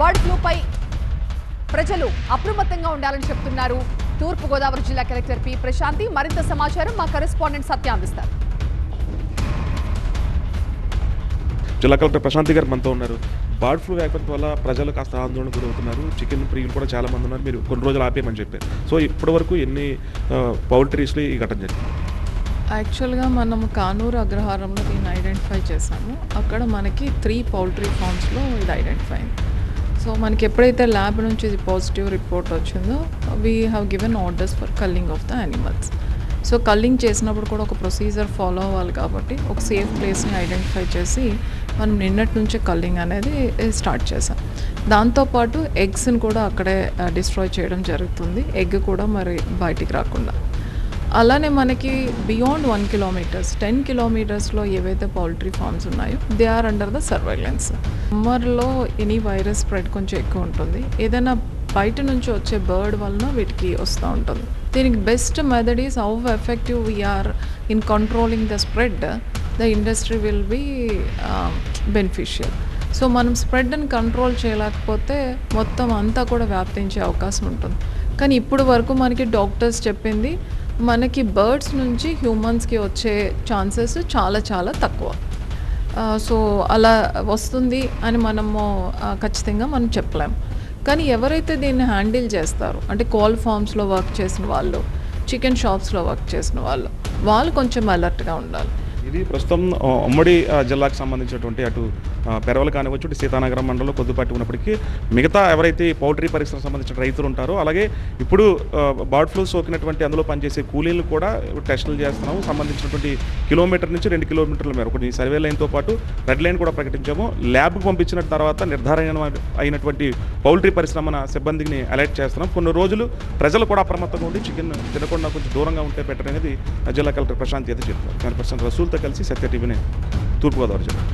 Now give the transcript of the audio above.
Bird ఫ్లూపై ప్రజలు అప్రమత్తంగా ఉండాలని చెప్తున్నారు. తూర్పు గోదావరి జిల్లా కలెక్టర్ పి. ప్రశాంతి మరింత సమాచారం మా కరెస్పాండెంట్ సత్య అందిస్తారు. జిల్లా కలెక్టర్ ప్రశాంతి గారు మనతో ఉన్నారు. బర్డ్ ఫ్లూ వ్యాపకం వల్ల ప్రజలు కాస్త ఆందోళన గురవుతున్నారు. చికెన్ ప్రియులు కూడా చాలా మంది ఉన్నారు. మీరు కొన్ని రోజులు ఆపేయమని చెప్పారు. సో ఇప్పటి వరకు ఎన్ని పౌల్ట్రీస్లో ఈ ఘటన జరిగింది? యాక్చువల్గా మనము కానూరు అగ్రహారంలో దీన్ని ఐడెంటిఫై చేసాము అక్కడ మనకి త్రీ పౌల్ట్రీ ఫార్మ్స్లో ఇది ఐడెంటిఫై అయింది. సో మనకి ఎప్పుడైతే ల్యాబ్ నుంచి ఇది పాజిటివ్ రిపోర్ట్ వచ్చిందో we have given orders for culling of the animals so culling చేసినప్పుడు కూడా ఒక ప్రొసీజర్ ఫాలో అవ్వాలి కాబట్టి ఒక సేఫ్ ప్లేస్ని ఐడెంటిఫై చేసి మనం నిన్నటి నుంచే కల్లింగ్ అనేది eh, స్టార్ట్ చేసాం దాంతోపాటు ఎగ్స్ని కూడా అక్కడే eh, డిస్ట్రాయ్ చేయడం జరుగుతుంది. ఎగ్ కూడా మరి బయటికి రాకుండా. అలానే మనకి బియాండ్ వన్ కిలోమీటర్స్ టెన్ కిలోమీటర్స్లో ఏవైతే పౌల్ట్రీ ఫార్మ్స్ ఉన్నాయో they are under the surveillance సమ్మర్లో ఎనీ వైరస్ స్ప్రెడ్ కొంచెం ఎక్కువ ఉంటుంది. ఏదైనా బయట నుంచి వచ్చే బర్డ్ వలన వీటికి వస్తూ ఉంటుంది. దీనికి best method is how effective we are in controlling the spread the industry will be beneficial so మనం స్ప్రెడ్ని కంట్రోల్ చేయలేకపోతే మొత్తం అంతా కూడా వ్యాప్తించే అవకాశం ఉంటుంది. కానీ ఇప్పుడు వరకు మనకి డాక్టర్స్ చెప్పింది మనకి బర్డ్స్ నుంచి హ్యూమన్స్కి వచ్చే ఛాన్సెస్ చాలా చాలా తక్కువ. సో అలా వస్తుంది అని మనము ఖచ్చితంగా మనం చెప్పలేం. కానీ ఎవరైతే దీన్ని హ్యాండిల్ చేస్తారో అంటే కోల్ ఫార్మ్స్లో వర్క్ చేసిన వాళ్ళు చికెన్ షాప్స్లో వర్క్ చేసిన వాళ్ళు వాళ్ళు కొంచెం అలర్ట్గా ఉండాలి. ఇది ప్రస్తుతం ఉమ్మడి జిల్లాకు సంబంధించినటువంటి అటు పెరవలు కానివచ్చు ఇటు సీతానగరం మండలంలో కొద్దిపాటి ఉన్నప్పటికీ మిగతా ఎవరైతే పౌల్ట్రీ పరిశ్రమ సంబంధించిన రైతులు ఉంటారో అలాగే ఇప్పుడు బర్డ్ ఫ్లూ సోకినటువంటి అందులో పనిచేసే కూలీలు కూడా టెస్టులు చేస్తున్నాము. సంబంధించినటువంటి కిలోమీటర్ నుంచి రెండు కిలోమీటర్ల మేర ఒకటి సర్వే లైన్తో పాటు రెడ్ లైన్ కూడా ప్రకటించాము. ల్యాబ్కు పంపించిన తర్వాత నిర్ధారణ అయినటువంటి పౌల్ట్రీ పరిశ్రమన సిబ్బందిని అలర్ట్ చేస్తున్నాం. కొన్ని రోజులు ప్రజలు కూడా అప్రమత్తంగా ఉండి చికెన్ తినకుండా కొంచెం దూరంగా ఉంటే బెటర్ అనేది జిల్లా కలెక్టర్ ప్రశాంత్ అయితే చెప్పారు. కానీ పర్సన్ రసూల్తో కలిసి సత్య టీవీని తూర్పుగోదావరి జిల్లా